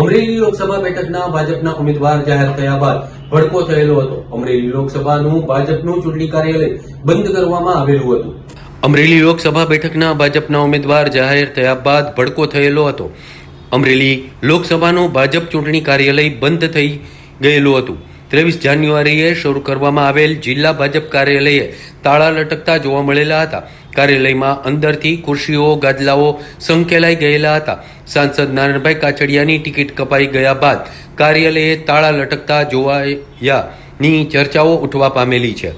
અમરેલી લોકસભા બેઠકના ભાજપના ઉમેદવાર જાહેર થયા બાદ ભડકો થયેલો હતો. અમરેલી લોકસભાનું ભાજપનું ચૂંટણી કાર્યાલય બંધ કરવામાં આવેલું હતું. અમરેલી લોકસભા બેઠકના ભાજપના ઉમેદવાર જાહેર થયા બાદ ભડકો થયેલો હતો. અમરેલી લોકસભાનું ભાજપ ચૂંટણી કાર્યાલય બંધ થઈ ગયેલું હતું. ત્રેવીસ જાન્યુઆરીએ શરૂ કરવામાં આવેલ જિલ્લા ભાજપ કાર્યાલયે તાળા લટકતા જોવા મળેલા હતા. કાર્યાલયમાં અંદરથી ખુરશીઓ, ગાદલાઓ સંકેલાઈ ગયેલા હતા. સાંસદ નારાયણભાઈ કાછડિયાની ટિકિટ કપાઈ ગયા બાદ કાર્યાલયે તાળા લટકતા જોવાયાની ચર્ચાઓ ઉઠવા પામેલી છે.